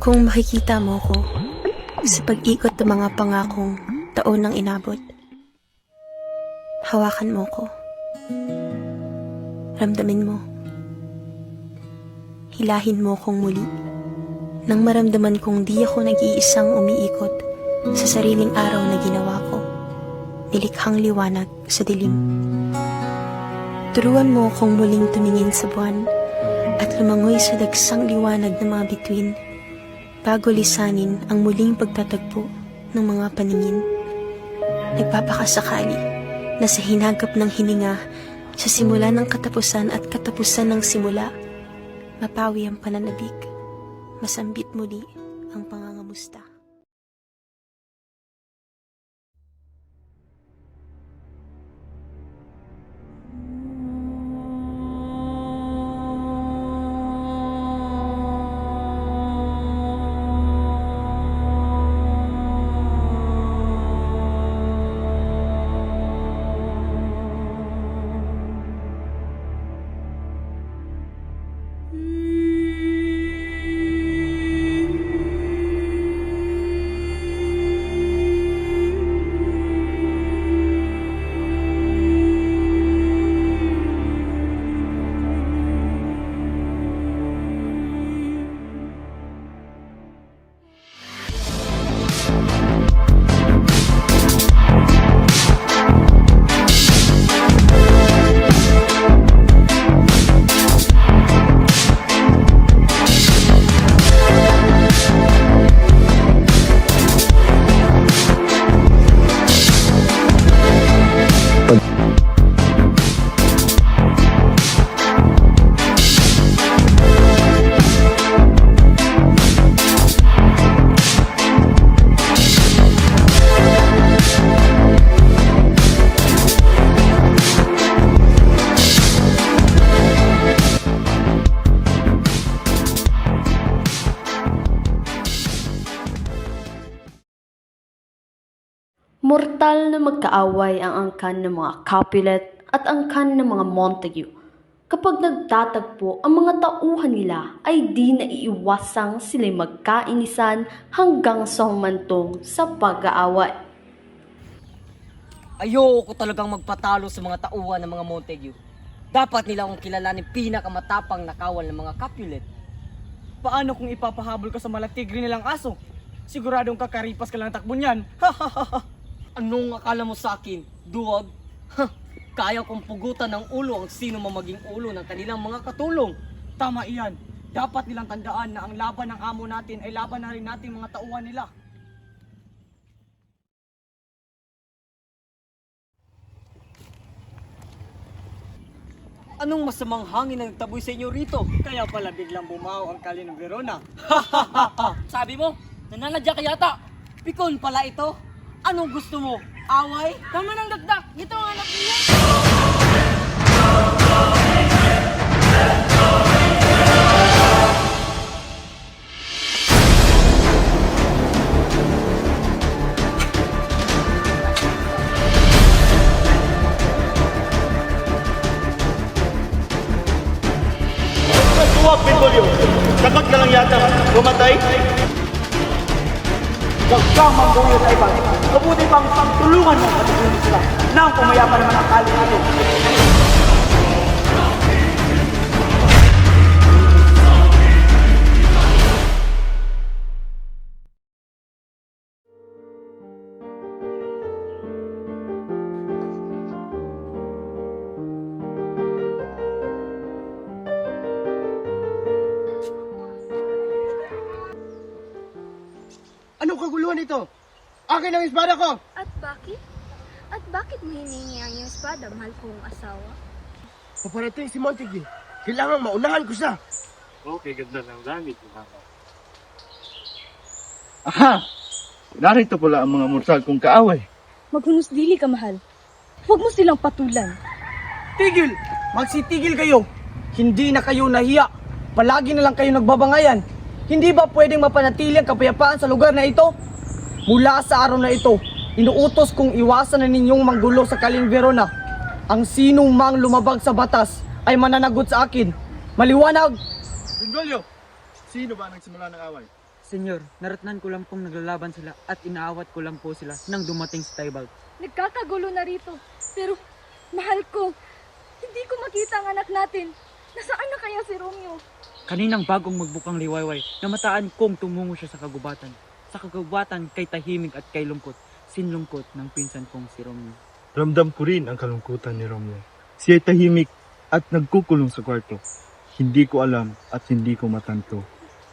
Kung makikita mo ko sa pag-ikot ng mga pangakong taon ng inabot, hawakan mo ko. Ramdamin mo. Hilahin mo kong muli. Nang maramdaman kong di ako nag-iisang umiikot sa sariling araw na ginawa ko. Nilikhang liwanag sa dilim. Turuan mo akong muling tumingin sa buwan at lumangoy sa dagsang liwanag ng mga bituin bago lisanin ang muling pagtatagpo ng mga paningin. Nagpapakasakali na sa hinagap ng hininga sa simula ng katapusan at katapusan ng simula, mapawi ang pananabik, masambit muli ang pangangamusta. Na magkaaway ang angkan ng mga Capulet at angkan ng mga Montague. Kapag nagtatagpo ang mga tauhan nila ay di naiiwasang sila'y magkainisan hanggang sa humantong sa pag-aaway. Ayoko talagang magpatalo sa mga tauhan ng mga Montague. Dapat nila akong kilalanin pinakamatapang nakawal ng mga Capulet. Paano kung ipapahabol ka sa malatigri nilang aso? Siguradong kakaripas ka lang ng takbo niyan. Anong akala mo sa akin, duwag? Huh, kaya kong pugutan ng ulo ang sino man maging ulo ng kanilang mga katulong. Tama iyan. Dapat nilang tandaan na ang laban ng amo natin ay laban na rin natin mga tauhan nila. Anong masamang hangin ang nagtaboy sa inyo rito? Kaya pala biglang bumaw ang kali ng Verona. Sabi mo, nananadya ka yata. Pikon pala ito. Anong gusto mo? Away? Tama ng dagdag! Ito ang anak niya! Tuwag, Benvolio. Sapat ka lang yata. Pumatay. Huwag kang mangguyot ay bang. Mabuti pang tulungan mo patutulong sila. Nang pumayaman naman ang kali natin. Anong kaguluhan ito? Akin ang espada ko! At bakit? At bakit mo hiningi ang iyong espada, mahal kong asawa? Paparating si Montague. Kailangan maunahan ko siya. Okay, ganda ng gamit. Aha! Narito pala ang mga mursal kong kaaway. Maghunos dili ka, mahal. Huwag mo silang patulan. Tigil! Magsitigil kayo! Hindi na kayo nahiya. Palagi na lang kayo nagbabangayan. Hindi ba pwedeng mapanatili ang kapayapaan sa lugar na ito? Mula sa araw na ito, inuutos kong iwasan na ninyong manggulo sa Kaling Verona. Ang sinong mang lumabag sa batas ay mananagot sa akin. Maliwanag! Benvolio! Sino ba nagsimula ng away? Senyor, naratnan ko lang pong naglalaban sila at inaawat ko lang po sila nang dumating si Tybalt. Nagkakagulo na rito. Pero, mahal ko, hindi ko makita ang anak natin. Nasaan na kaya si Romeo? Kaninang bagong magbukang liwayway, namataan kong tumungo siya sa kagubatan. Sa kagubatan kay tahimik at kay lungkot, sinlungkot ng pinsan kong si Romeo. Ramdam ko rin ang kalungkutan ni Romeo. Siya ay tahimik at nagkukulong sa kwarto. Hindi ko alam at hindi ko matanto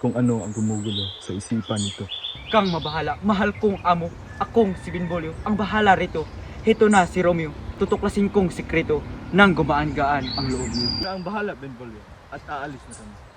kung ano ang gumugulo sa isipan nito. Kang mabahala, mahal kong amo, akong si Binbolyo, ang bahala rito. Heto na si Romeo, tutuklasin kong sikreto nang gumaan-gaan ang loob niyo. Ang bahala, Benvolio, at aalis na kami.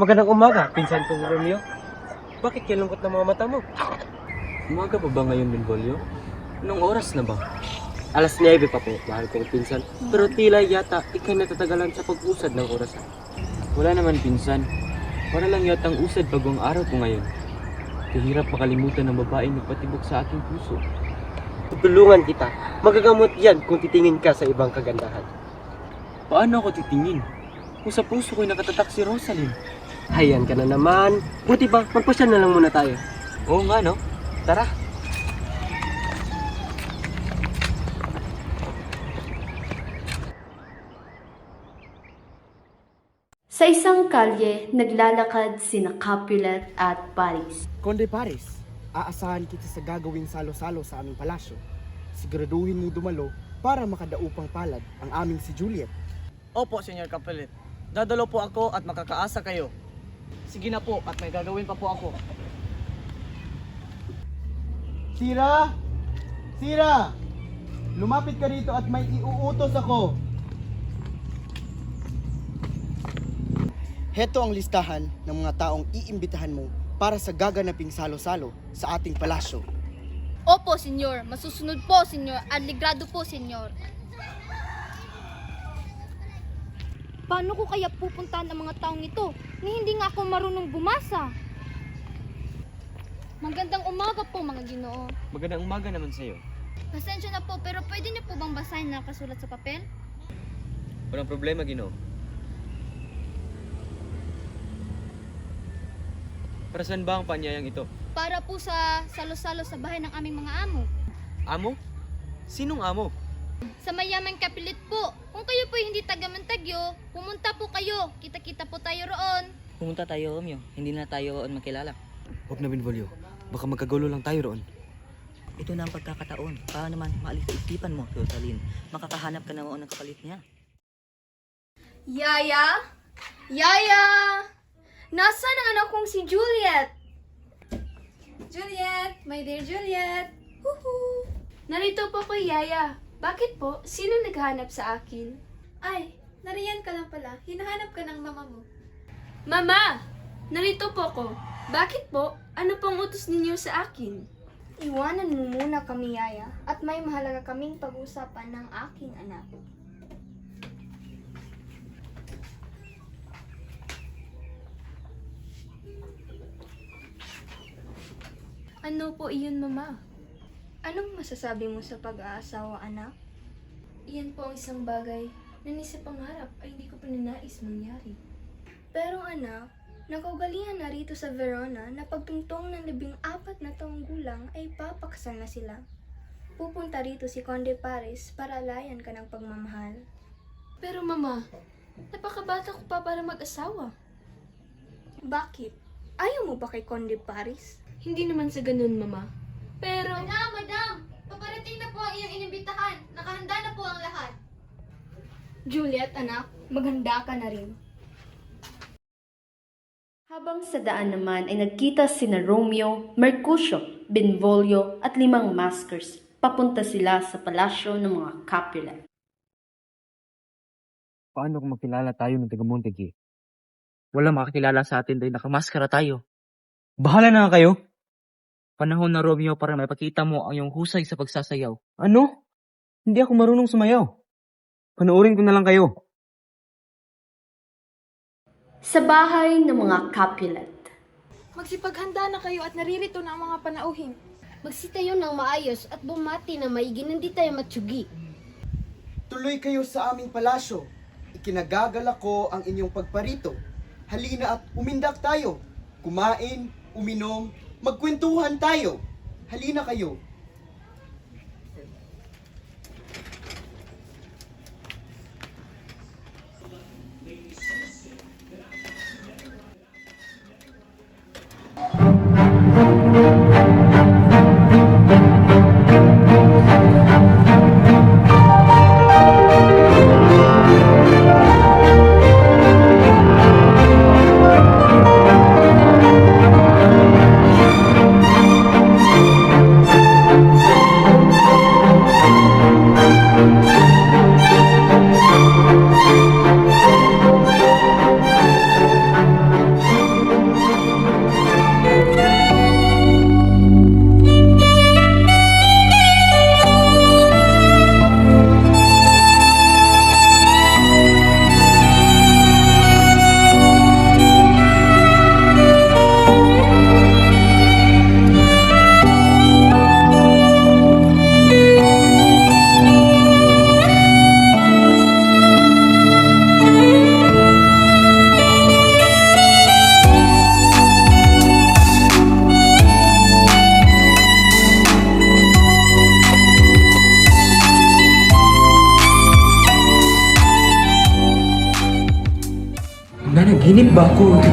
Magandang umaga, pinsan kong Romeo. Bakit kilungkot ng mga mata mo? Umaga pa ba ngayon, Benvolio? Anong oras na ba? Alas 9 pa po, mahal kong pinsan. Pero tila yata ikay natatagalan sa pag-usad ng oras. Wala naman pinsan. Para lang yatang usad bagong araw ko ngayon. Kahirap makalimutan ng babaeng nagpatibok sa aking puso. Tulungan kita. Magagamot yan kung titingin ka sa ibang kagandahan. Paano ako titingin? Kung sa puso ko'y nakatatak si Rosalind. Hayan ka na naman. Buti ba, magpasya na lang muna tayo. Oo nga no? Tara. Sa isang kalye, naglalakad sina Capulet at Paris. Konde Paris, aasahan kita sa gagawing salo-salo sa aming palasyo. Siguraduhin mo dumalo para makadaupang palad ang aming si Juliet. Opo, Senyor Kapelit. Dadalo po ako at makakaasa kayo. Sige na po at may gagawin pa po ako. Sira! Sira! Lumapit ka rito at may iuutos ako. Heto ang listahan ng mga taong iimbitahan mo para sa gaganaping salo-salo sa ating palasyo. Opo, senyor. Masusunod po, senyor. Aligrado po, senyor. Paano ko kaya pupuntahan ang mga taong ito ni hindi nga ako marunong bumasa? Magandang umaga po, mga ginoo. Magandang umaga naman sa'yo. Pasensya na po, pero pwede niyo po bang basahin na nakasulat sa papel? Walang problema, Ginoo. Para saan ba ang panyayang ito? Para po sa salo-salo sa bahay ng aming mga amo. Amo? Sinong amo? Sa mayamang kapilit po. Kung kayo po hindi taga-Montagyo, pumunta po kayo. Kita-kita po tayo roon. Pumunta tayo, Romeo. Hindi na tayo roon makilala. Huwag na, Benvolio. Baka magkagulo lang tayo roon. Ito na ang pagkakataon. Para naman maalis sa isipan mo, Rosaline. Makakahanap ka na mo ng kapalit niya. Yaya? Yaya! Nasaan ang anak kong si Juliet? Juliet! My dear Juliet! Huhu! Narito po ko, Yaya. Bakit po? Sino naghahanap sa akin? Ay, nariyan ka lang pala. Hinahanap ka ng mama mo. Mama! Narito po ko. Bakit po? Ano pong utos ninyo sa akin? Iwanan mo muna kami, Yaya. At may mahalaga kaming pag-usapan ng aking anak. Ano po iyon, Mama? Anong masasabi mo sa pag-aasawa, anak? Iyan po ang isang bagay na ni sa pangarap ay hindi ko pinanais mangyari. Pero anak, nakaugalian na rito sa Verona na pagtungtong ng labing apat na taong gulang ay papakasal na sila. Pupunta rito si Conde Paris para alayan ka ng pagmamahal. Pero mama, napakabata ko pa para mag-asawa. Bakit? Ayaw mo ba kay Conde Paris? Hindi naman sa ganun, mama. Pero... Madam, madam! Paparating na po ang iyong inimbitahan. Nakahanda na po ang lahat. Juliet, anak, maghanda ka na rin. Habang sa daan naman ay nagkita sina Romeo, Mercutio, Benvolio at limang maskers. Papunta sila sa palasyo ng mga Capulet. Paano kung makilala tayo ng taga Montague? Wala makakilala sa atin dahil nakamaskara tayo. Bahala na nga kayo. Panahon na Romeo para maipakita mo ang iyong husay sa pagsasayaw. Ano? Hindi ako marunong sumayaw. Panoorin ko na lang kayo. Sa bahay ng mga Capulet. Magsipaghanda na kayo at naririto na ang mga panauhin. Magsitayo ng maayos at bumati na maigi, hindi tayo matsugi. Tuloy kayo sa aming palasyo. Ikinagagala ko ang inyong pagparito. Halina at umindak tayo. Kumain, uminom, magkwentuhan tayo. Halina kayo.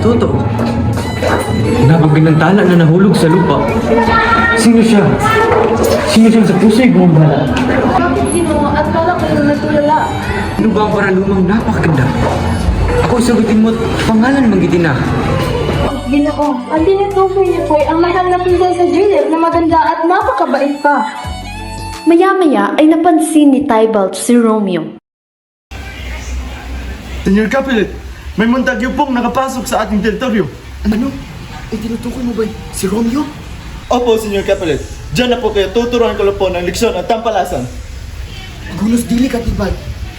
Titoto? Napagbinantala na nahulog sa lupa. Sino siya? Sino siya sa puso'y gumambala? Ginoo at kala ko yung natulala. Ano ba ang paralumang napakaganda? Ako sagutin mo, pangalan magitin na. Ginoo, ang tinutukoy niyo po ay ang mahal na pinsan sa Juliet na maganda at napakabait pa. Maya-maya ay napansin ni Tybalt si Romeo. Senyor Capulet, may Montague pong nakapasok sa ating teritoryo. Ano? Ay tinutukoy mo ba si Romeo? Opo, Senyor Capulet. Diyan na po kayo tuturuan ko lang po ng leksyon at tampalasan. Gulos dili ka, Tibag.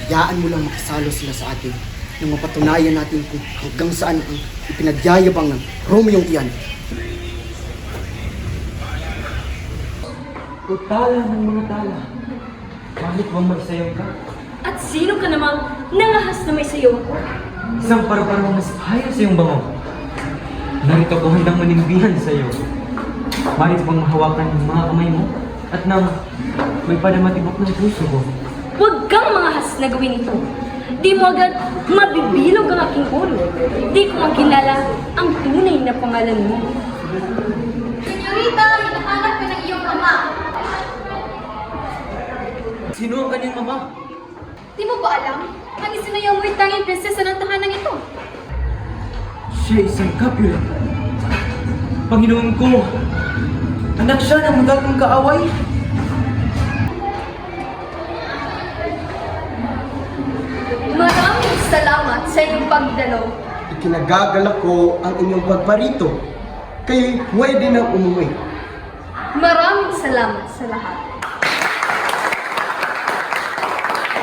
Hayaan mo lang makisalo sila sa atin nang mapatunayan natin kung hanggang saan ang ipinagyayabang ng Romeo iyan. O tala ng mga tala. Bang magsayaw ka? At sino ka namang nangahas na may sayo ko? Isang parang mas hayos sa iyong bango. Narito ko handang manimbihan sa iyo. Marit bang mahawakan ng mga kamay mo? At nang may panamatibok ng puso ko. Huwag kang mangahas na gawin ito. Di mo agad mabibilog ang aking ulo. Di ko makilala ang tunay na pangalan mo. Senyorita, hinahanap ka ng iyong ama. Sino ang kanyang mama? Di mo ba alam? Mo ay tanging prinsesa ng tahanan ito. Siya isang Capulet. Panginoon ko, anak siya ng magagong kaaway. Maraming salamat sa iyong pagdalo. Ikinagagala ko ang inyong pagparito. Kayo'y pwede nang umuwi. Maraming salamat sa lahat.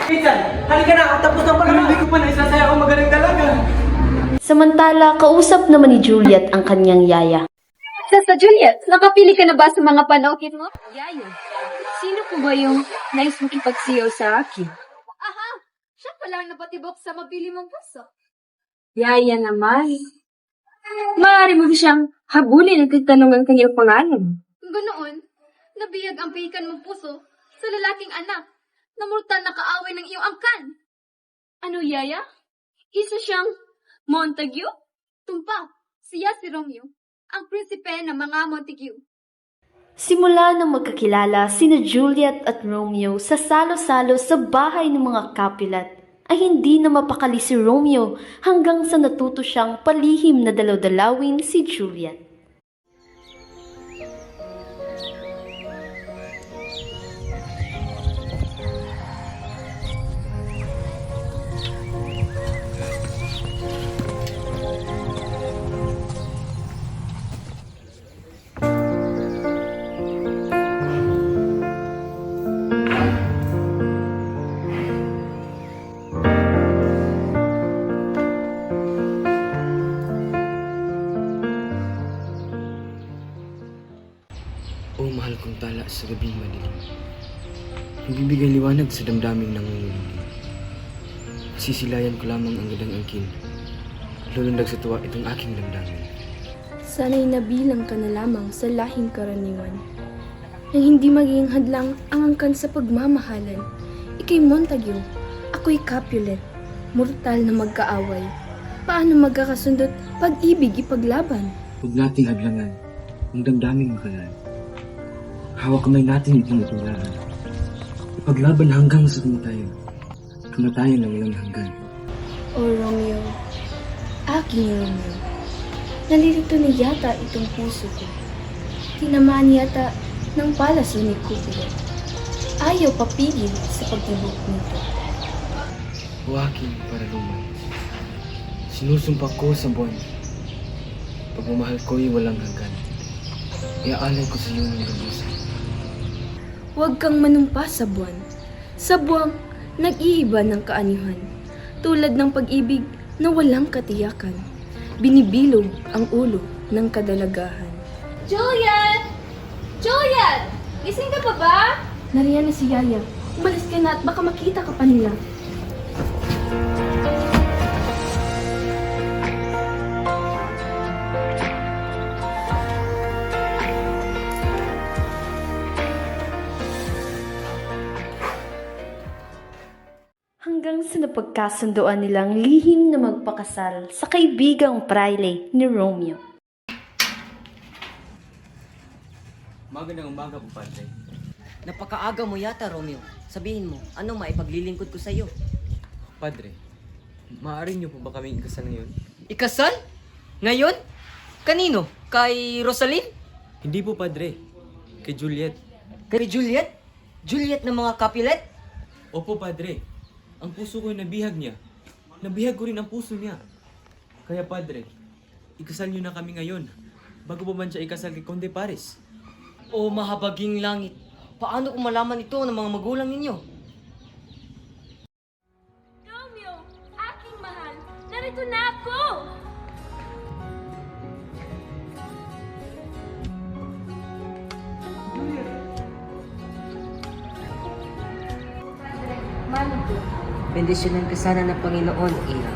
Pinsan, halika na, tapos na pala. Hindi ko pa na isasaya ang magaling dalaga. Samantala, kausap naman ni Juliet ang kanyang yaya. Sasta Juliet, nakapili ka na ba sa mga panokit mo? Yayo, sino po ba yung nais mong ipagsiyaw sa akin? Aha, siya pala ang napatibok sa mabili mong puso. Yaya naman. Maaari mo siyang habulin at itanong ang kanyang pangalan. Ganoon, nabiyag ang pihikan mong puso sa lalaking anak na mortal na kaaway ng iyong angkan. Ano, Yaya? Isa siyang Montague? Tumpa, siya si Romeo, ang prinsipe ng mga Montague. Simula nang magkakilala sina Juliet at Romeo sa salo-salo sa bahay ng mga Capulet, ay hindi na mapakali si Romeo hanggang sa natuto siyang palihim na dalaw-dalawin si Juliet. Liwanag sa damdaming nangungulili. Sisilayan ko lamang ang gandang angkin. Lulundag sa tuwa itong aking damdamin. Sana'y nabilang ka na lamang sa lahing karaniwan. Nang hindi magiging hadlang ang angkan sa pagmamahalan. Ika'y Montague, ako'y Capulet, mortal na magkaaway. Paano magkakasundot pag-ibig ipaglaban? Huwag nating hadlangan ang damdaming makalan. Hawak kamay natin itong natulaan. Ipaglaban hanggang sa kamatayan. Kamatayan na walang hanggan. O Romeo, aking Romeo, nalilito na yata itong puso ko. Tinamaan yata ng palaso ni Cupido. Ayaw papigil sa pagtibok nito. O aking paraluman. Sinusumpa ko sa buwan. Pagmamahal ko'y walang hanggan. Iaalay ko sa iyo ng lubusan. Huwag kang manumpa sa buwan. Sa buwang nag-iiba ng kaanihan. Tulad ng pag-ibig na walang katiyakan. Binibilog ang ulo ng kadalagahan. Juliet! Juliet! Gising ka pa ba? Nariyan na si Yaya. Umalis ka na at baka makita ka pa nila. Hanggang sa napagkasundoan nilang lihim na magpakasal sa kaibigang praile ni Romeo. Magandang umaga po, Padre. Napakaaga mo yata, Romeo. Sabihin mo, anong maipaglilingkod ko sa iyo? Padre, maaari niyo po ba kaming ikasal ngayon? Ikasal? Ngayon? Kanino? Kay Rosaline? Hindi po, Padre. Kay Juliet. Kay Juliet? Juliet ng mga Capulet? Opo, Padre. Ang puso ko'y nabihag niya. Nabihag ko rin ang puso niya. Kaya, Padre, ikasal niyo na kami ngayon. Bago pa man siya ikasal kay Conde Paris. O mahabaging langit. Paano kung malaman ito ng mga magulang ninyo? Romeo, aking mahal, narito na Bendisyonan ka sana ng Panginoon, Ina.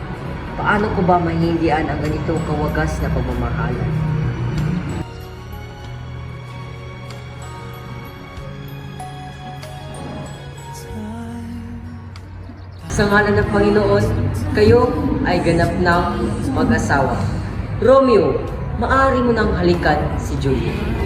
Paano ko ba mahihindian ang ganitong kawagas na pagmamahalan? Sa ngalan ng Panginoon, kayo ay ganap na mag-asawa. Romeo, maaari mo nang halikan si Juliet.